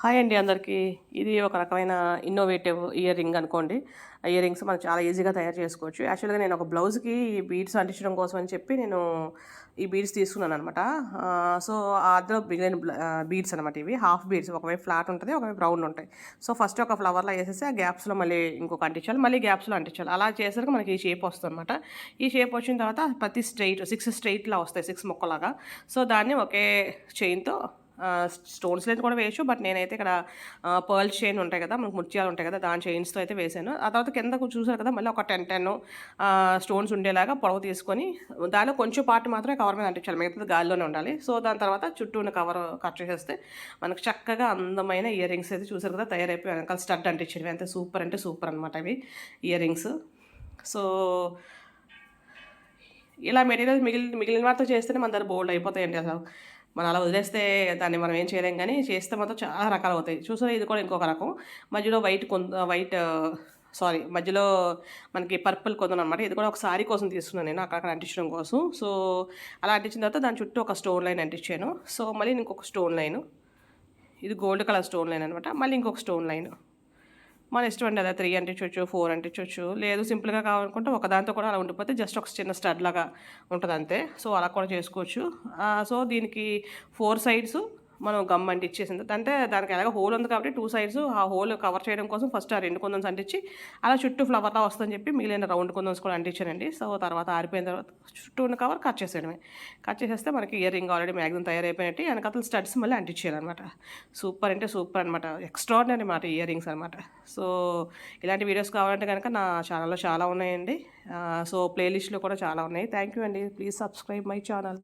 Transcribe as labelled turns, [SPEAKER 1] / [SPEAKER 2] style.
[SPEAKER 1] Hi అండి అందరికీ. ఇది ఒక రకమైన ఇన్నోవేటివ్ ఇయర్ రింగ్ అనుకోండి. ఇయర్ రింగ్స్ మనం చాలా ఈజీగా తయారు చేసుకోవచ్చు. యాక్చువల్గా నేను ఒక బ్లౌజ్కి ఈ బీడ్స్ అంటించడం కోసం అని చెప్పి నేను ఈ బీడ్స్ తీసుకున్నాను అనమాట సో అందులో మిగిలిన బీడ్స్ అనమాట ఇవి. హాఫ్ బీడ్స్ ఒకవైపు ఫ్లాట్ ఉంటుంది ఒకవైపు రౌండ్ ఉంటాయి. సో ఫస్ట్ ఒక ఫ్లవర్లో వేసేసి ఆ గ్యాప్స్లో మళ్ళీ ఇంకొక అంటించాలి మళ్ళీ గ్యాప్స్లో అంటించాలి. అలా చేసరికి మనకి ఈ షేప్ వస్తుంది అనమాట ఈ షేప్ వచ్చిన తర్వాత ప్రతి స్ట్రైట్ సిక్స్ స్ట్రైట్లా వస్తాయి సిక్స్ మొక్కలాగా. సో దాన్ని ఒకే చైన్తో స్టోన్స్ లెంత్ కూడా వేయచ్చు బట్ నేనైతే ఇక్కడ పర్ల్ చైన్ ఉంటాయి కదా మనకు ముత్యాలు ఉంటాయి కదా దాని చైన్స్తో అయితే వేసాను. ఆ తర్వాత కింద చూసారు కదా మళ్ళీ ఒక టెన్ టెన్ స్టోన్స్ ఉండేలాగా పొడవు తీసుకొని దానిలో కొంచెం పార్ట్ మాత్రమే కవర్ మీద అంటించాలి మిగతాది గాలిలోనే ఉండాలి. సో దాని తర్వాత చుట్టూ ఉన్న కవర్ కట్ చేసేస్తే మనకు చక్కగా అందమైన ఇయర్ రింగ్స్ అయితే చూసారు కదా తయారైపోయి వెనకాల స్టడ్ అంటించేవి అంతే సూపర్ అంటే సూపర్ అనమాట అవి ఇయర్ రింగ్స్ సో ఇలా మెటీరియల్ మిగిలి మిగిలిన వాటితో చేస్తేనే మన దగ్గర బోల్డ్ అయిపోతాయండి అసలు. మనం అలా వదిలేస్తే దాన్ని మనం ఏం చేయలేం కానీ చేస్తే మాత్రం చాలా రకాలు అవుతాయి. చూసారా? ఇది కూడా ఇంకొక రకం. మధ్యలో వైట్ కొంత వైట్ సారీ మధ్యలో మనకి పర్పుల్ కొందరు అనమాట ఇది కూడా ఒక సారీ కోసం తీసుకున్నాను నేను అక్కడక్కడ అంటించడం కోసం. సో అలా అంటించిన తర్వాత దాని చుట్టూ ఒక స్టోన్ లైన్ అంటించాను. సో మళ్ళీ ఇంకొక స్టోన్ లైన్. ఇది గోల్డ్ కలర్ స్టోన్ లైన్ అనమాట మళ్ళీ ఇంకొక స్టోన్ లైన్. మన ఇష్టం అండి అదే త్రీ అంటించవచ్చు ఫోర్ అంటించవచ్చు లేదు సింపుల్గా కావాలనుకుంటే ఒక దాంతో కూడా అలా ఉండిపోతే జస్ట్ ఒక చిన్న స్టడ్ లాగా ఉంటుంది అంతే సో అలా కూడా చేసుకోవచ్చు. సో దీనికి ఫోర్ సైడ్స్ మనం గమ్ అంటించేసింది అంటే దానికి ఎలాగ హోల్ ఉంది కాబట్టి టూ సైడ్స్ ఆ హోల్ కవర్ చేయడం కోసం ఫస్ట్ ఆ రెండు కొందన్స్ అంటించి అలా చుట్టూ ఫ్లవర్లా వస్తుందని చెప్పి మిగిలిన రౌండ్ కొందన్స్ కూడా అంటించానండి. సో తర్వాత ఆరిపోయిన తర్వాత చుట్టూ ఉన్న కవర్ కట్ చేసేయడమే. కట్ చేసేస్తే మనకి ఇయర్ రింగ్ ఆల్రెడీ మ్యాగ్జిన్ తయారైపోయినట్టు వెనకాతలు స్టడ్స్ మళ్ళీ అంటించారనమాట సూపర్ అంటే సూపర్ అనమాట ఎక్స్ట్రాడినరీ అనమాట ఇయర్ రింగ్స్ అనమాట సో ఇలాంటి వీడియోస్ కావాలంటే కనుక నా ఛానల్లో చాలా ఉన్నాయండి. సో ప్లేలిస్ట్లో కూడా చాలా ఉన్నాయి. థ్యాంక్ యూ అండి. Please subscribe my channel